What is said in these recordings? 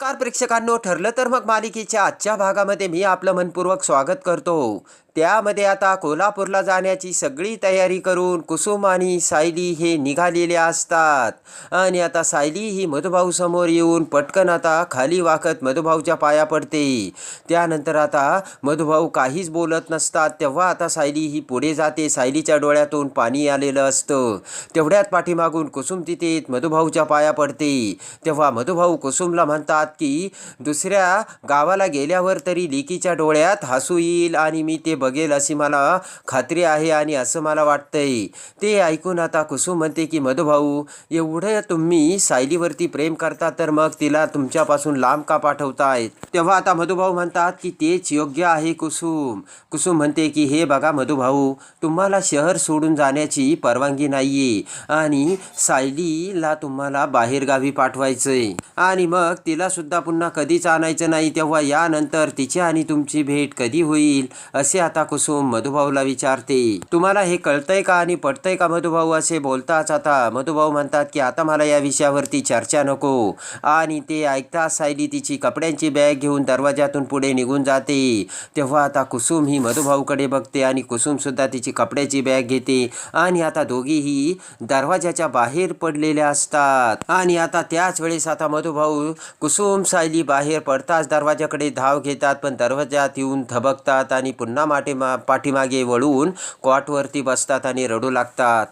नमस्कार प्रेक्षकांनो ठरलं तर मग मालिकेच्या आजच्या भागामध्ये मी आपलं मनपूर्वक स्वागत करतो. त्यामध्ये आता कोल्हापूरला जाण्याची सगळी तयारी करून कुसुम आणि सायली हे निघालेले असतात. आणि आता सायली ही मधुभाऊ समोर येऊन पटकन आता खाली वाकत मधुभाऊच्या पाया पडते. त्यानंतर आता मधुभाऊ काहीच बोलत नसतात. तेव्हा आता सायली ही पुढे जाते. सायलीच्या डोळ्यातून पाणी आलेलं असतं. तेवढ्यात पाठीमागून कुसुम तिथे मधुभाऊच्या पाया पडते. तेव्हा मधुभाऊ कुसुमला म्हणतात की दुसऱ्या गावाला गेल्यावर तरी लिकीच्या डोळ्यात हसू येईल आणि मी ते बघेल अशी मला खात्री आहे आणि असं मला वाटतंय. ते ऐकून आता कुसुम म्हणते की मधुभाऊ एवढं तुम्ही सायलीवरती प्रेम करता तर मग तिला तुमच्यापासून लांब का पाठवतायत? तेव्हा आता मधुभाऊ म्हणतात की तेच योग्य आहे कुसुम. कुसुम म्हणते की हे बघा मधुभाऊ तुम्हाला शहर सोडून जाण्याची परवानगी नाहीये आणि सायलीला तुम्हाला बाहेरगावी पाठवायचंय. आणि मग तिला सुद्धा पुन्हा कधीच आणायचं नाही तेव्हा यानंतर तिची आणि तुमची भेट कधी होईल असे आता कुसुम मधुभाऊला विचारते. तुम्हाला हे कळतंय का आणि पटतंय का मधुभाऊ असे बोलताच आता? मधुभाऊ म्हणतात की आता मला या विषयावरती चर्चा नको. आणि ते ऐकताच सायली तिची कपड्यांची बॅग घेऊन दरवाजातून पुढे निघून जाते. तेव्हा आता कुसुम ही मधुभाऊकडे बघते आणि कुसुम सुद्धा तिची कपड्याची बॅग घेते. आणि आता दोघीही दरवाजाच्या बाहेर पडलेल्या असतात. आणि आता त्याच वेळेस आता मधुभाऊ कुसुम सायली बाहेर पडताच दरवाजाकडे धाव घेतात पण दरवाजात येऊन थबकतात आणि पुन्हा माटे मा पाठीमागे वळून कॉटवरती बसतात आणि रडू लागतात.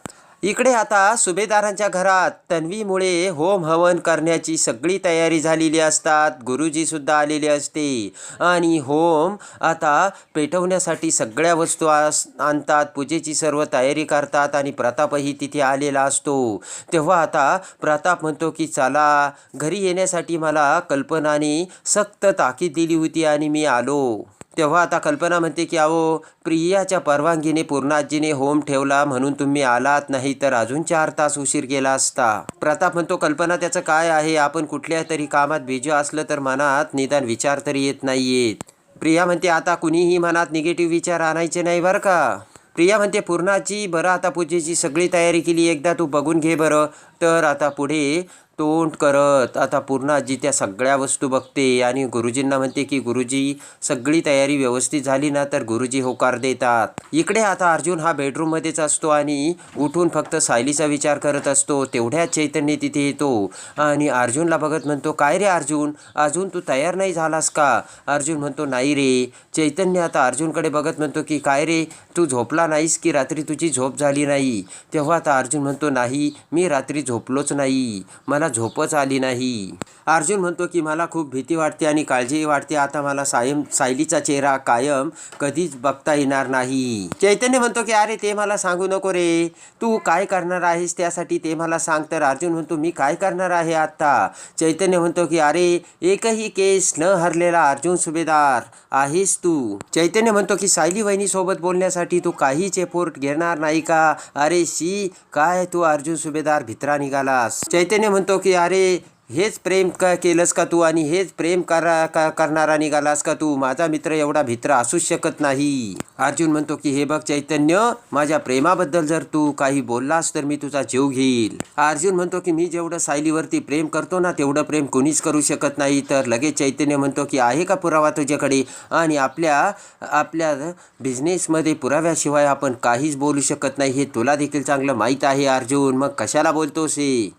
इकडे आता सुभेदारांच्या घरात तन्वीमुळे होम हवन करण्याची सगळी तयारी झालेली असतात. गुरुजीसुद्धा आलेले असते. आणि होम आता पेटवण्यासाठी सगळ्या वस्तू आस आणतात. पूजेची सर्व तयारी करतात आणि प्रतापही तिथे आलेला असतो. तेव्हा आता प्रताप म्हणतो की चला घरी येण्यासाठी मला कल्पनाने सक्त ताकीद दिली होती आणि मी आलो. तेव्हा आता कल्पना म्हणते की अहो प्रियाच्या परवानगीने पूर्णाजीने होम ठेवला म्हणून तुम्ही आलात नाही तर अजून चार तास उशीर गेला असता. प्रताप म्हणतो कल्पना त्याचं काय आहे? आपण कुठल्या तरी कामात बिजी असलं तर मनात निदान विचार तरी येत नाहीयेत. प्रिया म्हणते आता कुणीही मनात निगेटिव्ह विचार आणायचे नाही बरं का? प्रिया म्हणते पूर्णाची बरं आता पूजेची सगळी तयारी केली एकदा तू बघून घे बरं. तर आता पुढे तोंड करत आता पूर्णाजी त्या सगळ्या वस्तू बघते आणि गुरुजींना म्हणते की गुरुजी सगळी तयारी व्यवस्थित झाली ना तर गुरुजी होकार देतात. इकडे आता अर्जुन हा बेडरूममध्येच असतो आणि उठून फक्त सायलीचा विचार करत असतो. तेवढ्याच चैतन्य तिथे येतो आणि अर्जुनला बघत म्हणतो काय रे अर्जुन? अजून तू तयार नाही झालास का? अर्जुन म्हणतो नाही रे. चैतन्य आता अर्जुनकडे बघत म्हणतो की काय रे? तू झोपला नाहीस की रात्री तुझी झोप झाली नाही? तेव्हा आता अर्जुन म्हणतो नाही मी रात्री झोपलोच नाही. मला झोपच आली नाही. अर्जुन म्हणतो की मला खूप भीती वाटते आणि काळजीही वाटते. आता मला सायम सायलीचा चेहरा कायम कधीच बघता येणार नाही. चैतन्य म्हणतो की अरे ते मला सांगू नको रे. तू काय करणार आहेस त्यासाठी ते मला सांग. तर अर्जुन म्हणतो मी काय करणार आहे आत्ता? चैतन्य म्हणतो की अरे एकही केस न हरलेला अर्जुन सुभेदार आहेस तू. चैतन्य म्हणतो की सायली वहिनीसोबत बोलण्यासाठी तू काहीच एफोर्ट घेणार नाही का? अरे शी काय तू अर्जुन सुभेदार भित्रा निघालास? चैतन्य म्हणतो की अरे हेच प्रेम का केलंस का तू आणि हेच प्रेम करा का करणारा निघालास का तू? माझा मित्र एवढा भित्र असूच शकत नाही. अर्जुन म्हणतो की हे बघ चैतन्य माझ्या प्रेमाबद्दल जर तू काही बोललास तर मी तुझा जीव घेईल. अर्जुन म्हणतो की मी जेवढं सायलीवरती प्रेम करतो ना तेवढं प्रेम कोणीच करू शकत नाही. तर लगेच चैतन्य म्हणतो की आहे का पुरावा तुझ्याकडे? आणि आपल्या आपल्या बिझनेसमध्ये पुराव्याशिवाय आपण काहीच बोलू शकत नाही हे तुला देखील चांगलं माहीत आहे अर्जुन. मग कशाला बोलतोस हे?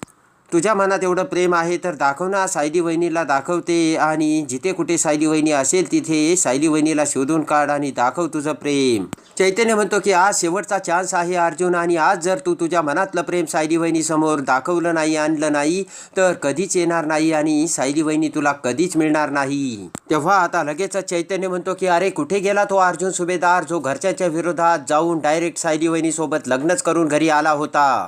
तुझ्या मनात एवढं प्रेम आहे तर दाखव ना सायली वहिनीला दाखवते आणि जिथे कुठे सायली वहिनी असेल तिथे सायली वहिनीला शोधून काढ आणि दाखव तुझं प्रेम. चैतन्य म्हणतो की आज शेवटचा चान्स आहे अर्जुन आणि आज जर तू तुझ्या मनातलं प्रेम सायली वहिनीसमोर दाखवलं नाही आणलं नाही तर कधीच येणार नाही आणि सायली वहिनी तुला कधीच मिळणार नाही. तेव्हा आता लगेचच चैतन्य म्हणतो की अरे कुठे गेला तो अर्जुन सुभेदार जो घरच्याच्या विरोधात जाऊन डायरेक्ट सायली वहिनीसोबत लग्नच करून घरी आला होता?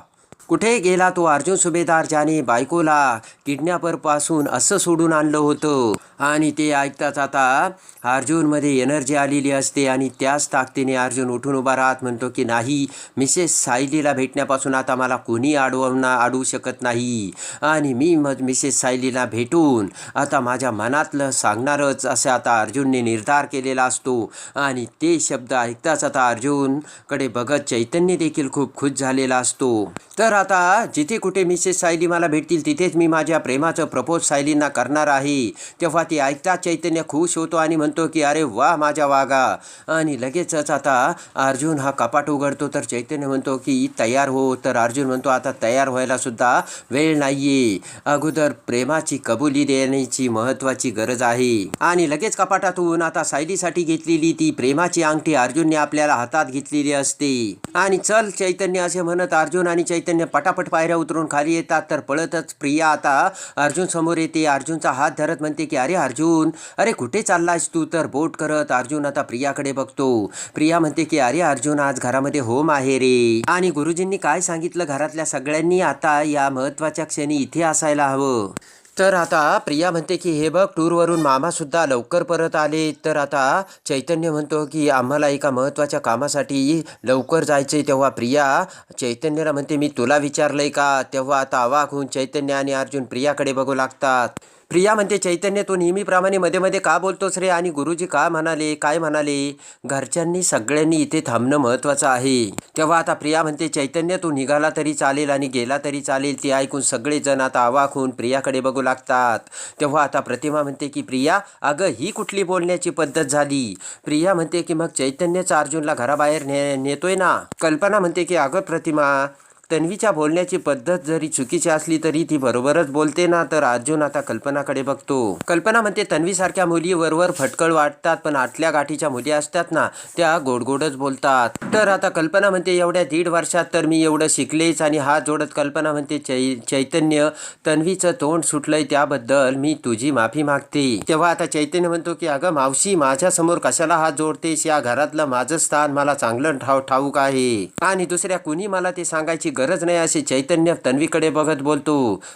कुठे गेला तो अर्जुन सुभेदार ज्याने बायकोला किडनॅपरपासून असं सोडून आणलं होतं? आणि ते ऐकताच आता अर्जुनमध्ये एनर्जी आलेली असते आणि त्याच ताकदीने अर्जुन उठून उभा राहत म्हणतो की नाही मिसेस सायलीला भेटण्यापासून आता मला कोणी अडवणं अडवू शकत नाही. आणि मी मग मिसेस सायलीला भेटून आता माझ्या मनातलं सांगणारच असं आता अर्जुनने निर्धार केलेला असतो. आणि ते शब्द ऐकताच आता अर्जुनकडे बघत चैतन्य देखील खूप खुश झालेला असतो. तर आता जिथे कुठे मिसेस सायली मला भेटतील तिथेच मी माझ्या प्रेमाचं प्रपोज सायलींना करणार आहे. तेव्हा ती ऐकता चैतन्य खुश होतो आणि म्हणतो की अरे वा माझ्या वागा आणि लगेचच आता अर्जुन हा कपाट उघडतो तर चैतन्य म्हणतो की तयार हो. तर अर्जुन म्हणतो आता तयार व्हायला सुद्धा वेळ नाहीये. अगोदर प्रेमाची कबुली देण्याची महत्वाची गरज आहे. आणि लगेच कपाटातून आता सायलीसाठी घेतलेली ती प्रेमाची अंगठी अर्जुनने आपल्याला हातात घेतलेली असते. आणि चल चैतन्य असे म्हणत अर्जुन आणि चैतन्य पटापट पायऱ्या उतरून खाली येतात तर पळतच. प्रिया आता अर्जुन समोर येते. अर्जुनचा हात धरत म्हणते की अरे अर्जुन अरे कुठे चाललायस तू? तर बोट करत अर्जुन आता प्रियाकडे बघतो. प्रिया म्हणते की अरे अर्जुन आज घरामध्ये होम आहे रे. आणि गुरुजींनी काय सांगितलं? घरातल्या सगळ्यांनी आता या महत्त्वाच्या क्षणी इथे असायला हवं. तर आता प्रिया म्हणते की हे बघ टूरवरून मामासुद्धा लवकर परत आले. तर आता चैतन्य म्हणतो की आम्हाला एका महत्त्वाच्या कामासाठी लवकर जायचे तेव्हा प्रिया चैतन्याला म्हणते मी तुला विचारलंय का? तेव्हा आता अवाक होऊन चैतन्य आणि अर्जुन प्रियाकडे बघू लागतात. प्रिया म्हणते चैतन्य तू नेहमीप्रमाणे मध्ये मध्ये का बोलतोस रे? आणि गुरुजी का म्हणाले काय म्हणाले? घरच्यांनी सगळ्यांनी इथे थांबणं महत्त्वाचं आहे. तेव्हा आता प्रिया म्हणते चैतन्य तू निघाला तरी चालेल आणि गेला तरी चालेल ते ऐकून सगळेजण आता आवाक होऊन प्रियाकडे बघू लागतात. तेव्हा आता प्रतिमा म्हणते की प्रिया अगं ही कुठली बोलण्याची पद्धत झाली? प्रिया म्हणते की मग चैतन्यचा अर्जुनला घराबाहेर ने नेतोय ना? कल्पना म्हणते की अगं प्रतिमा तन्वीच्या बोलण्याची पद्धत जरी चुकीची असली तरी ती बरोबरच बोलते ना तर अर्जुन आता कल्पनाकडे बघतो. कल्पना म्हणते तन्वीसारख्या मुली वरवर फटकळ वाटतात पण आतल्या गाठीच्या मुली असतात ना त्या गोडगोडच बोलतात. तर आता कल्पना म्हणते एवढ्या दीड वर्षात तर मी एवढं शिकलेच आणि हात जोडत. कल्पना म्हणते चै चैतन्य तन्वीचं तोंड सुटलंय त्याबद्दल मी तुझी माफी मागते. तेव्हा आता चैतन्य म्हणतो की अगं मावशी माझ्यासमोर कशाला हात जोडतेस? या घरातलं माझं स्थान मला चांगलं ठाव ठाऊक आहे. आणि दुसऱ्या कुणी मला ते सांगायची गरज नाही असे चैतन्य तन्वीकडे बघत बोलतो.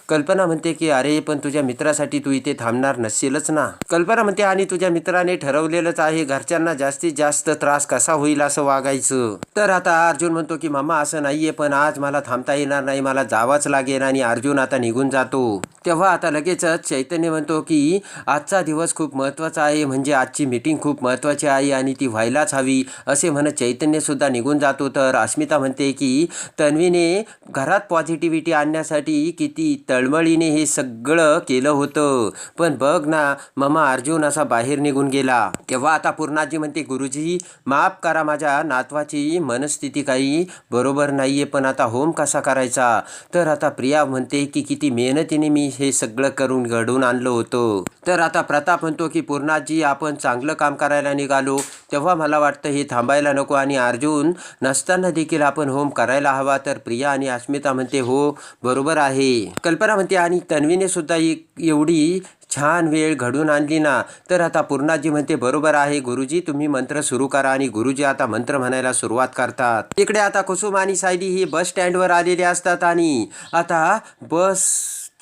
कल्पना म्हणते की अरे पण तुझ्या मित्रासाठी तू इथे थांबणार नसेलच ना. कल्पना म्हणते आणि तुझ्या मित्राने ठरवलेलंच आहे घरच्यांना जास्तीत जास्त त्रास कसा होईल असं वागायचं. तर आता अर्जुन म्हणतो की मामा असं नाहीये पण आज मला थांबता येणार नाही मला जावाच लागेल आणि अर्जुन आता निघून जातो. तेव्हा आता लगेचच चैतन्य म्हणतो की आजचा दिवस खूप महत्त्वाचा आहे म्हणजे आजची मीटिंग खूप महत्त्वाची आहे आणि ती व्हायलाच हवी असे म्हणत चैतन्य सुद्धा निघून जातो. तर अस्मिता म्हणते की तन्वीने घरात पॉझिटिव्हिटी आणण्यासाठी किती तळमळीने हे सगळं केलं होतं. पण बघ ना ममा अर्जुन असा बाहेर निघून गेला. तेव्हा आता पूर्णाजी म्हणते गुरुजी माफ करा माझ्या नातवाची मनस्थिती काही बरोबर नाहीये पण आता होम कसा करायचा? तर आता प्रिया म्हणते की किती मेहनतीने मी हे सगळं करून घडवून आणलं होतं. तर आता प्रताप म्हणतो की पूर्णाजी आपण चांगलं काम करायला निघालो. तेव्हा मला वाटतं हे थांबायला नको आणि अर्जुन नसताना देखील आपण होम करायला हवा. तर प्रिया आणि अस्मिता म्हणते हो बरोबर आहे. कल्पना म्हणते आणि तन्वीने सुद्धा एवढी छान वेळ घडून आणली ना तर आता पूर्णाजी म्हणते बरोबर आहे गुरुजी तुम्ही मंत्र सुरू करा आणि गुरुजी आता मंत्र म्हणायला सुरुवात करतात. तिकडे आता कुसुम आणि सायली ही बस स्टँडवर आलेले असतात आणि आता बस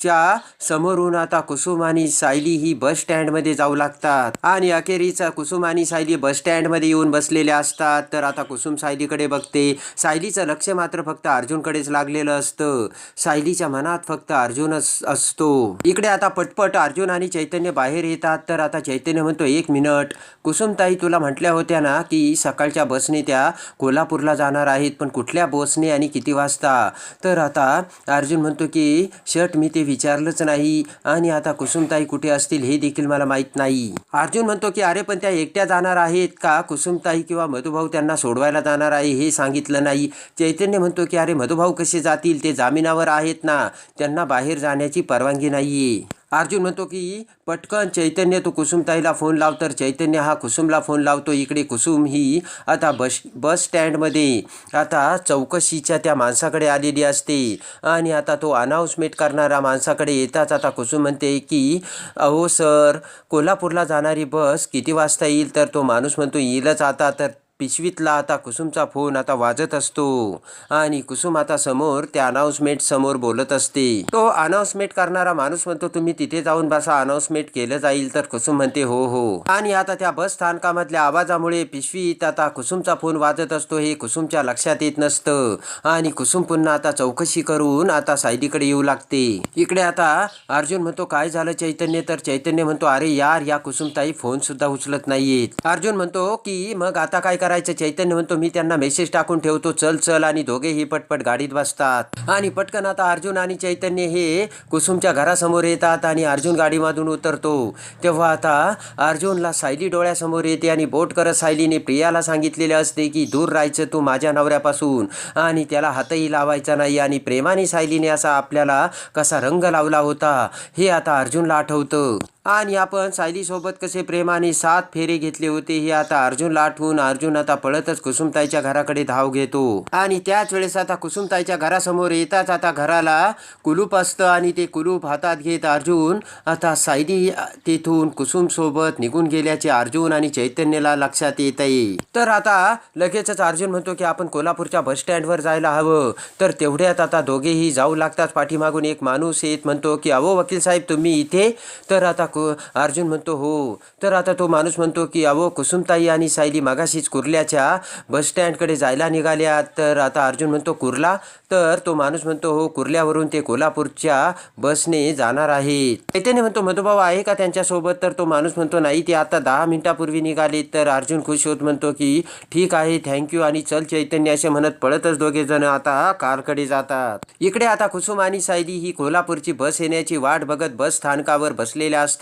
च्या समोरून आता कुसुम आणि सायली ही बस स्टँडमध्ये जाऊ लागतात. आणि अखेरीचा कुसुम आणि सायली बस स्टँडमध्ये येऊन बसलेल्या असतात. तर आता कुसुम सायलीकडे बघते. सायलीचं लक्ष मात्र फक्त अर्जुनकडेच लागलेलं असतं. सायलीच्या मनात फक्त अर्जुनच असतो. इकडे आता पटपट अर्जुन आणि चैतन्य बाहेर येतात. तर आता चैतन्य म्हणतो एक मिनिट. कुसुमताई तुला म्हटल्या होत्या ना की सकाळच्या बसने त्या कोल्हापूरला जाणार आहेत. पण कुठल्या बसने आणि किती वाजता? तर आता अर्जुन म्हणतो की शर्ट मी ते विचारलंच नाही. आणि आता कुसुमताई कुठे असतील हे देखील मला माहीत नाही. अर्जुन म्हणतो की अरे पण त्या एकट्या जाणार आहेत का? कुसुमताई किंवा मधुभाऊ त्यांना सोडवायला जाणार आहे हे सांगितलं नाही. चैतन्य म्हणतो की अरे मधुभाऊ कसे जातील? ते जामिनावर आहेत ना. त्यांना बाहेर जाण्याची परवानगी नाहीये. अर्जुन म्हणतो की पटकन चैतन्य तो कुसुमताईला फोन लाव. तर चैतन्य हा कुसुमला फोन लावतो. इकडे कुसुम ही आता बस बस स्टँडमध्ये आता चौकशीच्या त्या माणसाकडे आलेली असते. आणि आता तो अनाऊन्समेंट करणारा माणसाकडे येताच आता कुसुम म्हणते की अहो सर कोल्हापूरला जाणारी बस किती वाजता येईल? तर तो माणूस म्हणतो येईलच आता. तर पिशवीतला आता कुसुमचा फोन आता वाजत असतो. आणि कुसुम आता समोर त्या अनाऊन्समेंट समोर बोलत असते. तो अनाऊन्समेंट करणारा माणूस म्हणतो तुम्ही तिथे जाऊन बसा अनाऊन्समेंट केलं जाईल. तर कुसुम म्हणते हो हो. आणि आता त्या बस स्थानकामधल्या आवाजामुळे पिशवीत आता कुसुमचा फोन वाजत असतो हे कुसुमच्या लक्षात येत नसतं. आणि कुसुम पुन्हा आता चौकशी करून आता सायलीकडे येऊ लागते. इकडे आता अर्जुन म्हणतो काय झालं चैतन्य? तर चैतन्य म्हणतो अरे यार या कुसुमताई फोन सुद्धा उचलत नाहीयेत. अर्जुन म्हणतो की मग आता काय करायचं चैतन्य म्हणतो मी त्यांना मेसेज टाकून ठेवतो. चल चल आणि दोघेही पटपट गाडीत बसतात. आणि पटकन आता अर्जुन आणि चैतन्य हे कुसुमच्या घरासमोर येतात आणि अर्जुन गाडीमधून उतरतो. तेव्हा आता अर्जुनला सायली डोळ्यासमोर येते आणि बोट करत सायलीने प्रियाला सांगितलेले असते की दूर राहायचं तू माझ्या नवऱ्यापासून. आणि त्याला हातही लावायचा नाही आणि प्रेमाने सायलीने असा आपल्याला कसा रंग लावला होता हे आता अर्जुनला आठवतं. आणि आपण सायलीसोबत कसे प्रेमाने सात फेरे घेतले होते हे आता अर्जुन आठवून अर्जुन आता पळतच कुसुमताईच्या घराकडे धाव घेतो. आणि त्याच वेळेस आता कुसुमताईच्या घरासमोर येताच आता घराला कुलूप असतं आणि ते कुलूप हातात घेत अर्जुन आता सायली तेथून कुसुम सोबत निघून गेल्याचे अर्जुन आणि चैतन्यला लक्षात येत आहे. तर आता लगेचच अर्जुन म्हणतो की आपण कोल्हापूरच्या बसस्टँडवर जायला हवं. तर तेवढ्यात आता दोघेही जाऊ लागतात. पाठीमागून एक माणूस येत म्हणतो की अहो वकील साहेब तुम्ही इथे? तर आता कु अर्जुन म्हणतो हो. तर आता तो माणूस म्हणतो की अहो कुसुमताई आणि सायली मगाशीच कुर्ल्याच्या बस स्टँडकडे जायला निघाल्या तर आता अर्जुन म्हणतो कुर्ला? तर तो माणूस म्हणतो हो कुर्ल्यावरून ते कोल्हापूरच्या बसने जाणार आहेत चैतन्य म्हणतो मधुभाऊ आहे का त्यांच्यासोबत? तर तो माणूस म्हणतो नाही ते आता दहा मिनिटापूर्वी निघाले तर अर्जुन खुश होत म्हणतो की ठीक आहे थँक्यू आणि चल चैतन्य असे म्हणत पळतच दोघे जण आता कारकडे जातात. इकडे आता कुसुम आणि सायली ही कोल्हापूरची बस येण्याची वाट बघत बस स्थानकावर बसलेल्या असतात.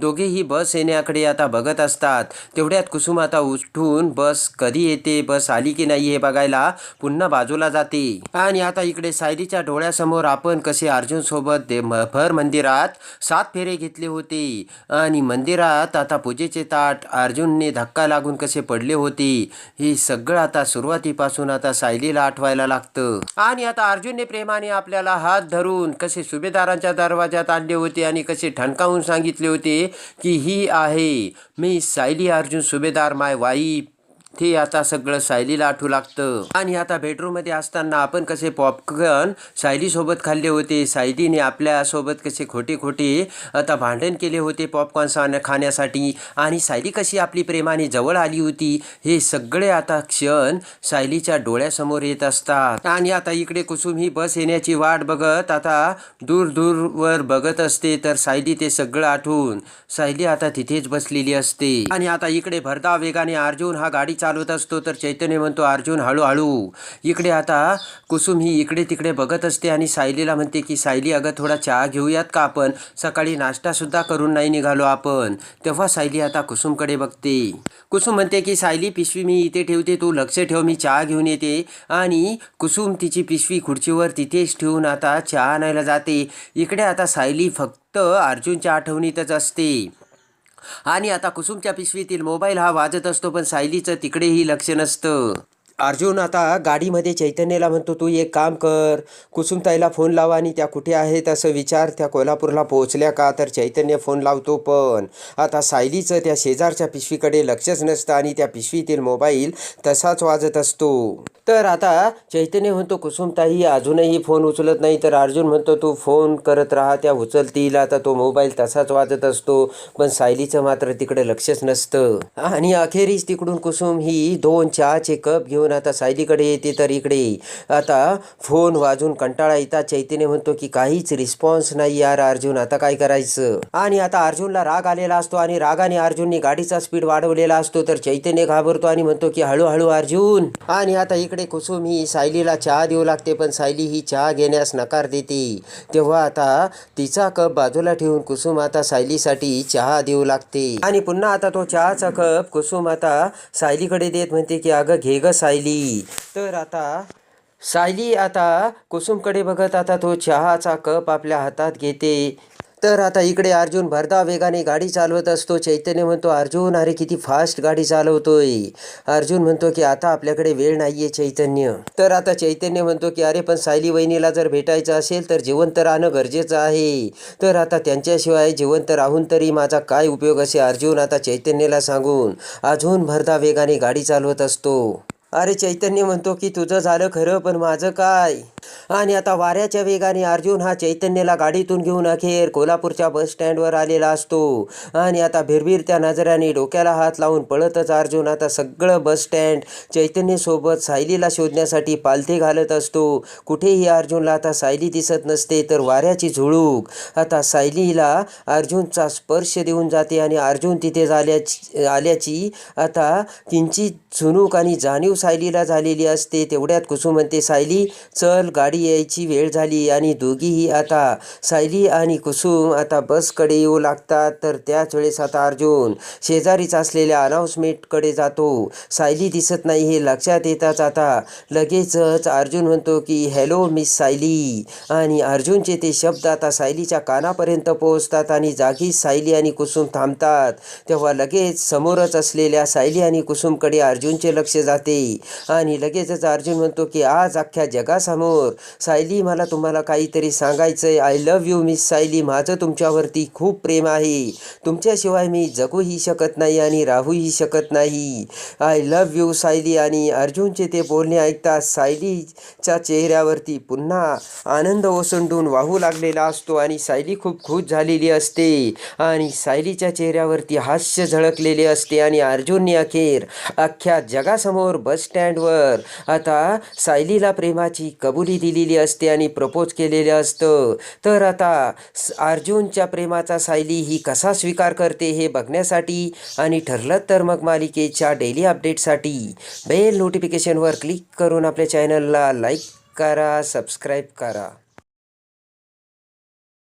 दोघेही बस येण्याकडे आता बघत असतात. तेवढ्यात कुसुम आता उठून बस कधी येते बस आली की नाही हे बघायला पुन्हा बाजूला जाते. आणि आता इकडे सायलीच्या डोळ्यासमोर आपण कसे अर्जुन सोबत भर मंदिरात सात फेरे घेतले होते. आणि मंदिरात आता पूजेचे ताट अर्जुनने धक्का लागून कसे पडले होते हे सगळं आता सुरुवातीपासून आता सायलीला आठवायला लागतं. आणि आता अर्जुनने प्रेमाने आपल्याला हात धरून कसे सुभेदारांच्या दरवाजात आणले होते आणि कसे ठणकावून सांगितले होते की ही आहे. मी सायली अर्जुन सुभेदार माय वाईफ. ते आता सगळं सायलीला आठवू लागतं. आणि आता बेडरूममध्ये असताना आपण कसे पॉपकॉर्न सायलीसोबत खाल्ले होते सायलीने आपल्यासोबत कसे खोटे खोटे आता भांडण केले होते पॉपकॉर्न सा खाण्यासाठी. आणि सायली कशी आपली प्रेमाने जवळ आली होती हे सगळे आता क्षण सायलीच्या डोळ्यासमोर येत असतात. आणि आता इकडे कुसुम ही बस येण्याची वाट बघत आता दूर दूरवर बघत असते तर सायली ते सगळं आठवून सायली आता तिथेच बसलेली असते. आणि आता इकडे भरधाव वेगाने अर्जुन हा गाडी चालवत असतो तर चैतन्य म्हणतो अर्जुन हळूहळू. इकडे आता कुसुम ही इकडे तिकडे बघत असते आणि सायलीला म्हणते की सायली अगं थोडा चहा घेऊयात का आपण? सकाळी नाश्तासुद्धा करून नाही निघालो आपण. तेव्हा सायली आता कुसुमकडे बघते. कुसुम म्हणते की सायली पिशवी मी इथे ठेवते तू लक्ष ठेव मी चहा घेऊन येते. आणि कुसुम तिची पिशवी खुर्चीवर तिथेच ठेवून आता चहा आणायला जाते. इकडे आता सायली फक्त अर्जुनच्या आठवणीतच असते. आणि आता कुसुमच्या पिशवीतील मोबाईल हा वाजत असतो पण सायलीचं तिकडेही लक्ष नसतं. अर्जुन आता गाडीमध्ये चैतन्यला म्हणतो तू एक काम कर कुसुमताईला फोन लावा आणि त्या कुठे आहेत असं विचार त्या कोल्हापूरला पोहोचल्या का? तर चैतन्य फोन लावतो पण आता सायलीचं त्या शेजारच्या पिशवीकडे लक्षच नसतं आणि त्या पिशवीतील मोबाईल तसाच वाजत असतो. तर आता चैतन्य म्हणतो कुसुमताई अजूनही फोन उचलत नाही. तर अर्जुन म्हणतो तू फोन करत राहा त्या उचलतील आता तो मोबाईल तसाच वाजत असतो. पण सायलीचं मात्र तिकडे लक्षच नसतं. आणि अखेरीस तिकडून कुसुम ही दोन चहाचे कप घेऊन आता सायलीकडे येते तर इकडे आता फोन वाजून कंटाळा येतात चैतन्य म्हणतो की काहीच रिस्पॉन्स नाही यार अर्जुन आता काय करायचं? आणि आता अर्जुनला राग आलेला असतो आणि रागाने अर्जुनने गाडीचा स्पीड वाढवलेला असतो. तर चैतन्य घाबरतो आणि म्हणतो की हळूहळू अर्जुन. आणि आता इकडे कुसुम ही सायलीला चहा देऊ लागते पण सायली ही चहा घेण्यास नकार देते. तेव्हा आता तिचा कप बाजूला ठेवून कुसुम आता सायलीसाठी चहा देऊ लागते. आणि पुन्हा आता तो चहाचा कप कुसुम आता सायलीकडे देत म्हणते की अगं घे ग सायली. सायली तर आता सायली आता कुसुमकडे बघत आता तो चहाचा कप आपल्या हातात घेते. तर आता इकडे अर्जुन भरदा वेगाने गाडी चालवत असतो. चैतन्य म्हणतो अर्जुन अरे किती फास्ट गाडी चालवतोय. अर्जुन म्हणतो की आता आपल्याकडे वेळ नाहीये चैतन्य. तर आता चैतन्य म्हणतो की अरे पण सायली वहिनीला जर भेटायचं असेल तर जिवंत राहणं गरजेचं आहे. तर आता त्यांच्याशिवाय जिवंत राहून तरी माझा काय उपयोग असे अर्जुन आता चैतन्यला सांगून अजून भरदा वेगाने गाडी चालवत असतो. अरे चैतन्य म्हणतो की तुझं झालं खरं पण माझं काय? आणि आता वाऱ्याच्या वेगाने अर्जुन हा चैतन्याला गाडीतून घेऊन अखेर कोल्हापूरच्या बस स्टँडवर आलेला असतो. आणि आता भिरभिरत्या नजराने डोक्याला हात लावून पळतच अर्जुन आता सगळं बस स्टँड चैतन्यसोबत सायलीला शोधण्यासाठी पालथे घालत असतो. कुठेही अर्जुनला आता सायली दिसत नसते तर वाऱ्याची झुळूक. आता सायलीला अर्जुनचा स्पर्श देऊन जाते आणि अर्जुन तिथे झाल्याची आल्याची आता किंचित झुणूक आणि जाणीव सायलीला झालेली असते. तेवढ्यात कुसुम म्हणते सायली चल गाडी यायची वेळ झाली आणि दोघीही आता सायली आणि कुसुम आता बसकडे येऊ लागतात. तर त्याच वेळेस आता अर्जुन शेजारीच असलेल्या अनाऊन्समेंटकडे जातो. सायली दिसत नाही हे लक्षात येताच आता लगेचच अर्जुन म्हणतो की हॅलो मिस सायली. आणि अर्जुनचे ते शब्द आता सायलीच्या कानापर्यंत पोहोचतात आणि जागीच सायली आणि कुसुम थांबतात. तेव्हा लगेच समोरच असलेल्या सायली आणि कुसुमकडे अर्जुनचे लक्ष जाते. आणि लगेचच अर्जुन म्हणतो की आज अख्ख्या जगासमोर सायली मला तुम्हाला काहीतरी सांगायचं आहे I love you miss Sayali. माझं तुमच्यावरती खूप प्रेम आहे. तुमच्याशिवाय मी जगूही शकत नाही आणि राहूही शकत नाही. I love you Sayali. आणि अर्जुनचे ते बोलणे ऐकता सायलीच्या चेहऱ्यावरती पुन्हा आनंद ओसंडून वाहू लागलेला असतो आणि सायली खूप खुश झालेली असते. आणि सायलीच्या चेहऱ्यावरती हास्य झळकलेले असते आणि अर्जुनने अखेर अख्ख्या जगासमोर बस स्टँडवर. आता सायलीला प्रेमाची कबुली दिलेली असते आणि प्रपोज केलेलं असतं. तर आता अर्जुनच्या प्रेमाचा सायली ही कसा स्वीकार करते हे बघण्यासाठी आणि ठरलं तर मग मालिकेच्या डेली अपडेटसाठी बेल नोटिफिकेशनवर क्लिक करून आपल्या चॅनलला लाईक करा सबस्क्राईब करा.